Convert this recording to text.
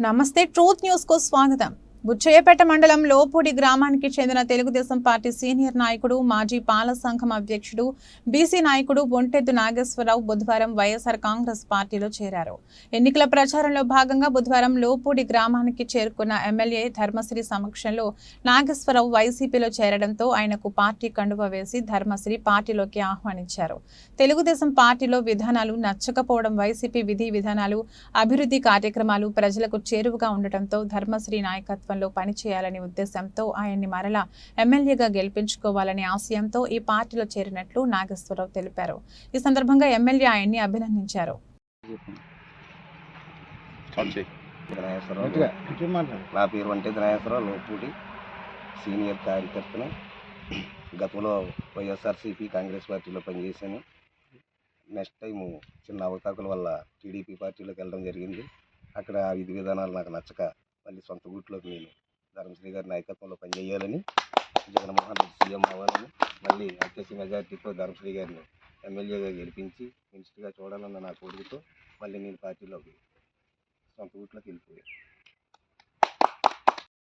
నమస్తే ట్రూత్ న్యూస్కు స్వాగతం. బుచ్చయ్యపేట మండలం లోపూడి గ్రామానికి చెందిన తెలుగుదేశం పార్టీ సీనియర్ నాయకుడు మాజీ పాల సంఘం అధ్యక్షుడు బీసీ నాయకుడు బొంటెద్దు నాగేశ్వరరావు బుధవారం వైఎస్ఆర్ కాంగ్రెస్ పార్టీలో చేరారు. ఎన్నికల ప్రచారంలో భాగంగా బుధవారం లోపూడి గ్రామానికి చేరుకున్న ఎమ్మెల్యే ధర్మశ్రీ సమక్షంలో నాగేశ్వరరావు వైసీపీలో చేరడంతో ఆయనకు పార్టీ కండువ వేసి ధర్మశ్రీ పార్టీలోకి ఆహ్వానించారు. తెలుగుదేశం పార్టీలో విధానాలు నచ్చకపోవడం వైసీపీ విధి విధానాలు అభివృద్ధి కార్యక్రమాలు ప్రజలకు చేరువగా ఉండటంతో ధర్మశ్రీ నాయకత్వం నాయకత్వంలో పనిచేయాలనే ఉద్దేశంతో ఆయన్ని మరలా ఎమ్మెల్యేగా గెలిపించుకోవాలనే ఆశయంతో ఈ పార్టీలో చేరినట్లు నాగేశ్వరరావు తెలిపారు. ఈ సందర్భంగా ఎమ్మెల్యే ఆయన్ని అభినందించారు. నా పేరు వంటే లోపూడి సీనియర్ కార్యకర్తను. గతంలో వైఎస్ఆర్సీపీ కాంగ్రెస్ పార్టీలో పనిచేశాను. నెక్స్ట్ టైము చిన్న అవకాశాల వల్ల టీడీపీ పార్టీలోకి వెళ్ళడం జరిగింది. అక్కడ ఆ విధి విధానాలు నాకు నచ్చక మళ్ళీ సొంత గూట్లోకి నేను ధర్మశ్రీ గారి నాయకత్వంలో పనిచేయాలని జగన్మోహన్ రెడ్డి సీఎం అవ్వాలని మళ్ళీ అత్యవసర మెజార్టీతో ధర్మశ్రీ గారిని ఎమ్మెల్యేగా గెలిపించి మినిస్టర్గా చూడాలన్న నా కోరికతో మళ్ళీ నేను పార్టీలోకి సొంత ఊట్లోకి వెళ్ళిపోయాను.